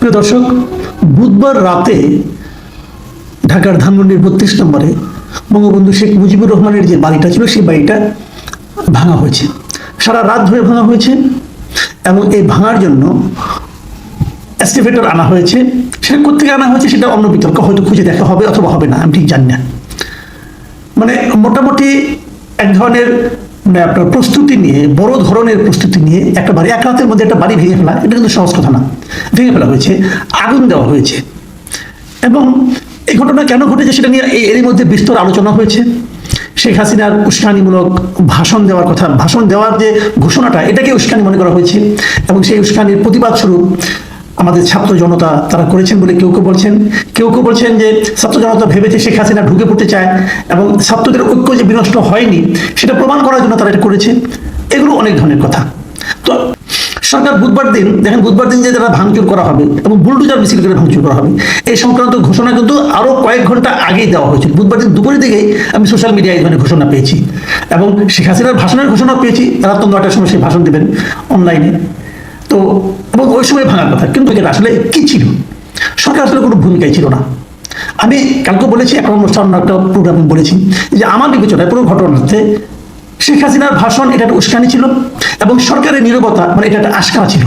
প্রিয় দর্শক, বুধবার রাতে ঢাকার ধানমন্ডির বত্রিশ নম্বরে বঙ্গবন্ধু শেখ মুজিবুর রহমানের যে বাড়িটা ছিল, সেই বাড়িটা ভাঙা হয়েছে। সারা রাত ধরে ভাঙা হয়েছে এবং এই ভাঙার জন্য এস্টিভেটর আনা হয়েছে। সেটা কোথেকে আনা হয়েছে সেটা অন্য বিতর্ক, হয়তো খুঁজে দেখা হবে অথবা হবে না, আমি ঠিক জানি না। মানে মোটামুটি এক ধরনের মানে আপনার প্রস্তুতি নিয়ে, বড় ধরনের প্রস্তুতি নিয়ে একটা বাড়ি, এক রাতের মধ্যে একটা বাড়ি ভেঙে ফেলা, এটা কিন্তু সহজ কথা না। ভেঙে ফেলা হয়েছে, আগুন দেওয়া হয়েছে। এবং এই ঘটনা কেন ঘটেছে সেটা নিয়ে এরই মধ্যে বিস্তর আলোচনা হয়েছে। শেখ হাসিনার উস্কানিমূলক ভাষণ দেওয়ার কথা, ভাষণ দেওয়ার যে ঘোষণাটা, এটাকে উস্কানি মনে করা হয়েছে। এবং সেই উস্কানির প্রতিবাদ স্বরূপ আমাদের ছাত্র জনতা তারা করেছেন বলে কেউ কেউ বলছেন। কেউ কেউ বলছেন যে ছাত্র জনতা ভেবেছে শেখ হাসিনা ঢুকে পড়তে চায় এবং ছাত্রদের ঐক্য যে বিনষ্ট হয়নি, সেটা প্রমাণ করার জন্য তারা এটা করেছে। এগুলো অনেক ধরনের কথা। তো সরকার বুধবার দিন, দেখেন বুধবার দিন যে যারা ভাঙচুর করা হবে এবং বুলডোজার মিছিল করে ভাঙচুর করা হবে, এই সংক্রান্ত ঘোষণা কিন্তু আরও কয়েক ঘণ্টা আগেই দেওয়া হয়েছিল বুধবার দিন দুপুরের দিকেই আমি সোশ্যাল মিডিয়ায় এই ধরনের ঘোষণা পেয়েছি। এবং শেখ হাসিনার ভাষণের ঘোষণা পেয়েছি। তারা রাত নটার সময় সেই ভাষণ দেবেন অনলাইনে। তো এবং ওই সময় ভাঙার কথা, কিন্তু এটা আসলে কি ছিল? সরকার আসলে কোনো ভূমিকাই ছিল না। আমি কালকে বলেছি একটা অনুষ্ঠান একটা প্রোগ্রামে বলেছি, যে আমার বিবেচনায় পুরো ঘটনাতে শেখ হাসিনার ভাষণ এটা একটা উস্কানি ছিল এবং সরকারের নীরবতা মানে এটা একটা আশকারা ছিল।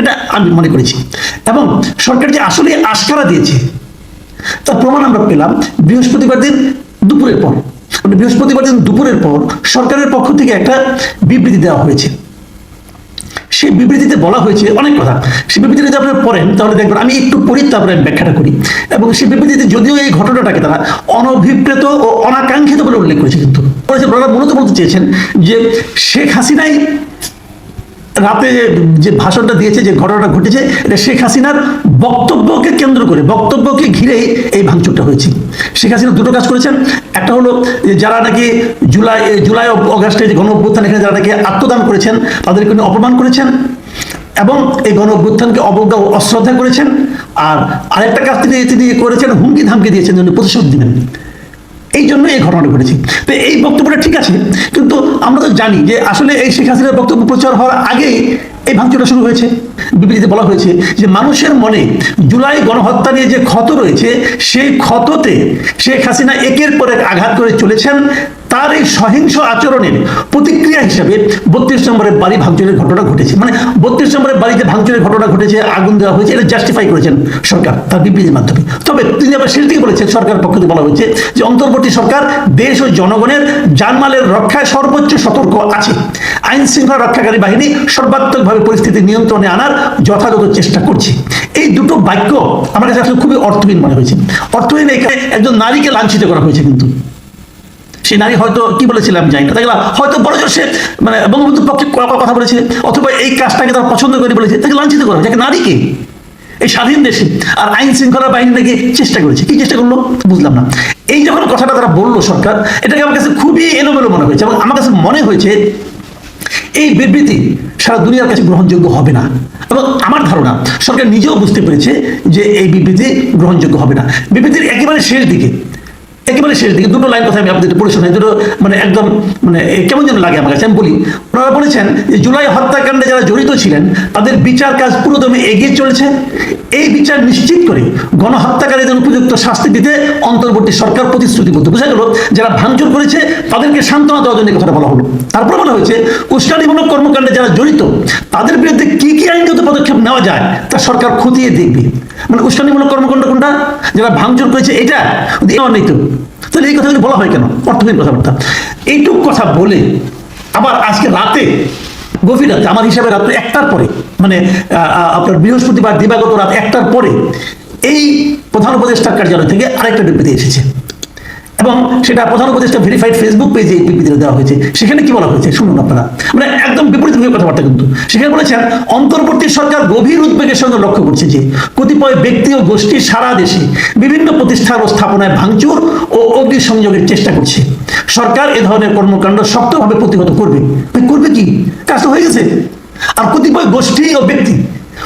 এটা আমি মনে করেছি। এবং সরকার যে আসলে আশকারা দিয়েছে, তার প্রমাণ আমরা পেলাম বৃহস্পতিবার দিন দুপুরের পর। মানে বৃহস্পতিবার দিন দুপুরের পর সরকারের পক্ষ থেকে একটা বিবৃতি দেওয়া হয়েছে। সেই বিবৃতিতে বলা হয়েছে অনেক কথা। সেই বিবৃতিতে যদি আপনারা পড়েন, তাহলে দেখবেন আমি একটু পড়ি, তারপরে আমি ব্যাখ্যাটা করি। এবং সেই বিবৃতিতে যদিও এই ঘটনাটাকে তারা অনভিপ্রেত ও অনাকাঙ্ক্ষিত বলে উল্লেখ করেছে কিন্তু। মূলত বলতে চেয়েছেন যে শেখ হাসিনাই রাতে যে- ভাষণটা দিয়েছে, যে ঘটনাটা ঘটেছে, এটা শেখ হাসিনার বক্তব্যকে কেন্দ্র করে, বক্তব্যকে ঘিরেই এই ভাঙচুরটা হয়েছে। শেখ হাসিনা দুটো কাজ করেছেন। একটা হলো যারা নাকি জুলাই জুলাই অগাস্টে যে গণ অভ্যুত্থান এখানে যারা নাকি আত্মদান করেছেন, তাদেরকে অপমান করেছেন এবং এই গণ অভ্যুত্থানকে অবজ্ঞা ও অশ্রদ্ধা করেছেন। আর আরেকটা কাজ তিনি তিনি করেছেন হুমকি ধামকি দিয়েছেন উনি প্রতিশোধ দিবেন এই জন্য এই ঘটনাটা ঘটেছে। তো জানি যে আসলে এই শেখ হাসিনার বক্তব্য প্রচার হওয়ার আগেই এই ভাঙচুরটা শুরু হয়েছে। বিবৃতিতে বলা হয়েছে যে মানুষের মনে জুলাই গণহত্যা নিয়ে যে ক্ষত রয়েছে, সেই ক্ষততে শেখ হাসিনা একের পর এক আঘাত করে চলেছেন। তার এই সহিংস আচরণের প্রতিক্রিয়া হিসাবে বত্রিশ নম্বরের বাড়ি ভাঙচুরের ঘটনা ঘটেছে। মানে বত্রিশ নম্বরের বাড়িতে ভাঙচুরের ঘটনা ঘটেছে, আগুন দেওয়া হয়েছে, এটা জাস্টিফাই করেছেন সরকার তার বিবৃতির মাধ্যমে। তবে তিনি আবার শেষ দিকে বলেছেন, সরকারের পক্ষ থেকে বলা হয়েছে যে অন্তর্বর্তী সরকার, দেশ ও জনগণের জানমালের রক্ষায় সর্বোচ্চ সতর্ক আছে। আইন শৃঙ্খলা রক্ষাকারী বাহিনী সর্বাত্মকভাবে পরিস্থিতি নিয়ন্ত্রণে আনার যথাযথ চেষ্টা করছে। এই দুটো বাক্য আমার কাছে আসলে খুবই অর্থহীন মনে হয়েছে। অর্থহীন এখানে একজন নারীকে লাঞ্ছিত করা হয়েছে কিন্তু। সেই নারী হয়তো, কি বলেছিলাম জানি না। দেখলাম, হয়তো বড় সে মানে বঙ্গবন্ধুর পক্ষে কথা বলেছে, অথবা এই কাজটাকে তারা পছন্দ করে বলেছে, তাকে লাঞ্ছিত করা যাকে নারীকে, এই স্বাধীন দেশে, আর আইন শৃঙ্খলা বাহিনী নাকি চেষ্টা করেছে। কি চেষ্টা করল? বুঝলাম না। এই যখন কথাটা তারা বলল সরকার, এটাকে আমার কাছে খুবই এলোমেলো মনে হয়েছে এবং আমার কাছে মনে হয়েছে, এই বিবৃতি সারা দুনিয়ার কাছে গ্রহণযোগ্য হবে না। এবং আমার ধারণা, সরকার নিজেও বুঝতে পেরেছে যে এই বিবৃতি গ্রহণযোগ্য হবে না। বিবৃতির একেবারে শেষ দিকে একেবারে শেষ দিকে দুটো লাইন কথা আমি আপনাদের পড়ে শোনাই, দুটো মানে একদম মানে কেমন যেন লাগে আমার কাছে, আমি বলি। ওনারা বলেছেন যে জুলাই হত্যাকাণ্ডে যারা জড়িত ছিলেন, তাদের বিচার কাজ পুরোদমে এগিয়ে চলেছে। এই বিচার নিশ্চিত করে গণহত্যাকারীদের উপযুক্ত শাস্তি দিতে অন্তর্বর্তী সরকার প্রতিশ্রুতিবদ্ধ। বোঝা গেল, যারা ভাঙচুর করেছে, তাদেরকে সান্ত্বনা দেওয়ার জন্য কথাটা বলা হলো। তারপরে বলা হয়েছে উস্কানিমূলক কর্মকাণ্ডে যারা জড়িত, তাদের বিরুদ্ধে কি কি আইনগত পদক্ষেপ নেওয়া যায়, তা সরকার খতিয়ে দেখবে। মানে উস্কানিমূলক কর্মকাণ্ড কোনটা? যারা ভাঙচুর করেছে এটা? নেই তো তাহলে এই কথাগুলি বলা হয় কেন? অর্থহীন কথাবার্তা। এইটুক কথা বলে আবার আজকে রাতে, গভীর রাতে, আমার হিসাবে রাত্রে একটার পরে মানে আপনার বৃহস্পতিবার, দিবাগত রাত একটার পরে, এই প্রধান উপদেষ্টার কার্যালয় থেকে আরেকটা বিবৃতি এসেছে। এবং সেটা প্রধান উপদেষ্টা ভেরিফাইড ফেসবুক পেজে এই বিবৃতিটা দেওয়া হয়েছে। সেখানে কি বলা হয়েছে? শুনুন আপনারা। মানে একদম বিপরীত বিপরীতমুখী কথাবার্তা কিন্তু। সেখানে বলেছেন, অন্তর্বর্তী সরকার গভীর উদ্বেগের সঙ্গে লক্ষ্য করছে যে, কতিপয় ব্যক্তি ও গোষ্ঠী সারা দেশে বিভিন্ন প্রতিষ্ঠান ও স্থাপনায় ভাঙচুর ও অগ্নিসংযোগের চেষ্টা করছে। সরকার এ ধরনের কর্মকাণ্ড শক্তভাবে প্রতিহত করবে। করবে কি? কাজ হয়ে গেছে। আর কতিপয় গোষ্ঠী ও ব্যক্তি,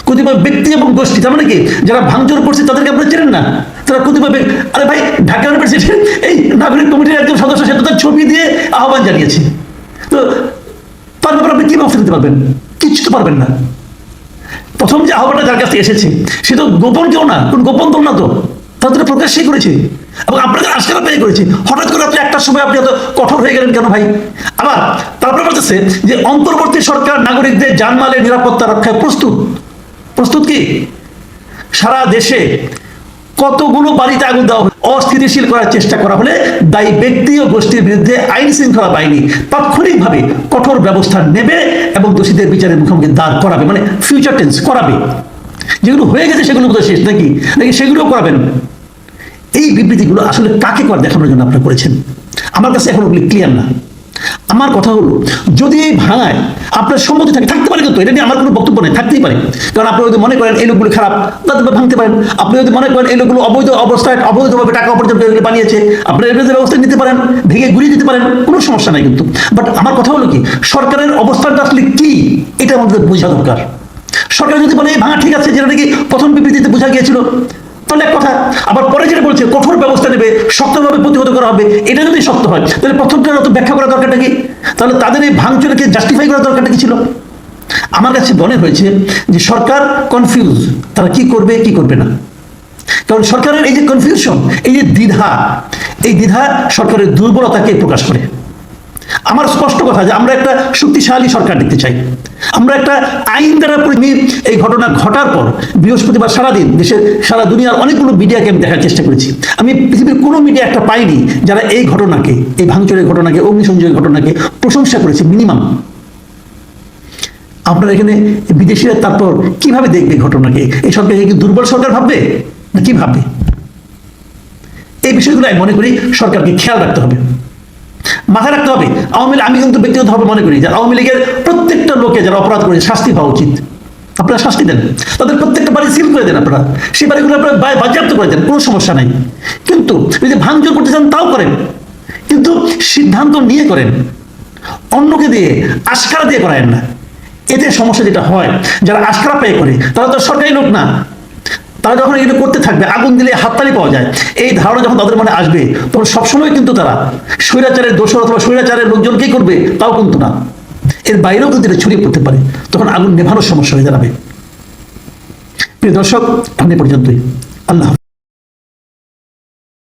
কতিপয় ব্যক্তি এবং গোষ্ঠী, তার মানে কি? যারা ভাঙচুর করছে তাদেরকে আপনারা চেনেন না? তারা কতিপয় ব্যক্তি- আরে ভাই, ঢাকা ইউনিভার্সিটির এই নাগরিক কমিটির একজন সদস্য সেটা তার ছবি দিয়ে আহ্বান জানিয়েছে। তো তার ব্যাপারে আপনি কি ব্যবস্থা নিতে পারবেন? কিচ্ছু তো পারবেন না। প্রথম যে আহ্বানটা যার কাছ এসেছে, সে তো গোপন কেউ না, কোন গোপন দল না তো। তাদের প্রকাশ্যই করেছে। এবং আপনাদের আজকে পেয়ে করেছে। হঠাৎ করে আপনি একটার সময় আপনি এত কঠোর হয়ে গেলেন কেন ভাই? আবার তারপরে বলতেছে যে, অন্তর্বর্তী সরকার নাগরিকদের জানমালের নিরাপত্তা রক্ষায় প্রস্তুত। প্রস্তুত কি? সারা দেশে কতগুলো বাড়িতে আগুন দেওয়া। অস্থিতিশীল করার চেষ্টা করা হলে দায়ী ব্যক্তি ও গোষ্ঠীর বিরুদ্ধে আইন শৃঙ্খলা বাহিনী তাৎক্ষণিকভাবে কঠোর ব্যবস্থা নেবে এবং দোষীদের বিচারের মুখোমুখি দাঁড় করাবে মানে ফিউচার টেন্স করাবে। যেগুলো হয়ে গেছে সেগুলো বোধহয় শেষ নাকি? নাকি সেগুলো করাবেন? এই বিবৃতিগুলো আসলে কাকে কর দেখানোর জন্য আপনারা করেছেন? আমার কাছে এখন ওগুলি ক্লিয়ার না। আমার কথা হলো, যদি এই ভাঙায় আপনার সম্মতি থাকে, থাকতে পারে কিন্তু, এটা নিয়ে আমার কোনো বক্তব্য নেই, থাকতেই পারে। কারণ আপনি যদি মনে করেন এই লোকগুলো খারাপ তাদের ভাঙতে পারেন। আপনি যদি মনে করেন এই লোকগুলো অবৈধ অবস্থায়, অবৈধভাবে টাকা উপার্জন করে বানিয়েছে, আপনি এর ব্যবস্থা নিতে পারেন, ভেঙে ঘুরিয়ে দিতে পারেন, কোনো সমস্যা নাই কিন্তু। বাট আমার কথা হলো কি, সরকারের অবস্থানটা আসলে কি, এটা আমাদের বোঝা দরকার। সরকার যদি বলে ভাঙা ঠিক আছে, যেটা নাকি প্রথম বিবৃতিতে বোঝা গিয়েছিল এক কথা, আবার পরে যেটা বলছে, কঠোর ব্যবস্থা নেবে, শক্তভাবে প্রতিহত করা হবে, এটা যদি সত্য হয়, তাহলে প্রথমটা অত ব্যাখ্যা করা দরকারটা কি? তাহলে তাদের এই ভাঙচুরকে জাস্টিফাই করা দরকারটা কি ছিল? আমার কাছে মনে হয়েছে যে সরকার কনফিউজ তারা কি করবে কি করবে না। কারণ সরকারের এই যে কনফিউশন এই যে দ্বিধা, এই দ্বিধা সরকারের দুর্বলতাকে প্রকাশ করে। আমার স্পষ্ট কথা যে আমরা একটা শক্তিশালী সরকার দেখতে চাই। আমরা একটা আইন দ্বারা এই ঘটনা ঘটার পর বৃহস্পতিবার সারাদিন দেশের সারা দুনিয়ার অনেকগুলো মিডিয়াকে আমি দেখার চেষ্টা করেছি। আমি পৃথিবীর কোনো মিডিয়া একটা পাইনি যারা এই ঘটনাকে, এই ভাঙচুরের ঘটনাকে, অগ্নিসংযোগের ঘটনাকে প্রশংসা করেছে মিনিমাম। আপনারা এখানে বিদেশিরা তারপর কীভাবে দেখবে ঘটনাকে? এই সরকারকে কি দুর্বল সরকার ভাববে? না কি ভাববে? এই বিষয়গুলো আমি মনে করি সরকারকে খেয়াল রাখতে হবে। মাথায় রাখতে হবে। আওয়ামী লীগ, আমি কিন্তু ব্যক্তিগতভাবে মনে করি যে আওয়ামী লীগের প্রত্যেকটা লোকে যারা অপরাধ করেছে শাস্তি পাওয়া উচিত। আপনারা শাস্তি দেন। তাদের প্রত্যেকটা বাড়ি সিল করে দেন আপনারা। সেই বাড়িগুলো আপনারা বাজেয়াপ্ত করে দেন, কোনো সমস্যা নাই। কিন্তু যদি ভাঙচুর করতে চান, তাও করেন। কিন্তু সিদ্ধান্ত নিয়ে করেন। অন্যকে দিয়ে আশকারা দিয়ে করায়েন না। এতে সমস্যা যেটা হয়, যারা আশকারা পেয়ে করে, তারা তো সরকারি লোক না। তারা যখন এগুলো করতে থাকবে, আগুন দিলে হাততালি পাওয়া যায়। এই ধারণা যখন তাদের মনে আসবে, তখন সবসময় কিন্তু তারা স্বৈরাচারের দোষর অথবা স্বৈরাচারের লোকজন কি করবে, তাও কিন্তু না। এর বাইরেও কিন্তু এটা ছড়িয়ে পড়তে পারে। তখন আগুন নেভানোর সমস্যা হয়ে দাঁড়াবে। প্রিয় দর্শক আপনি পর্যন্তই। আল্লাহ।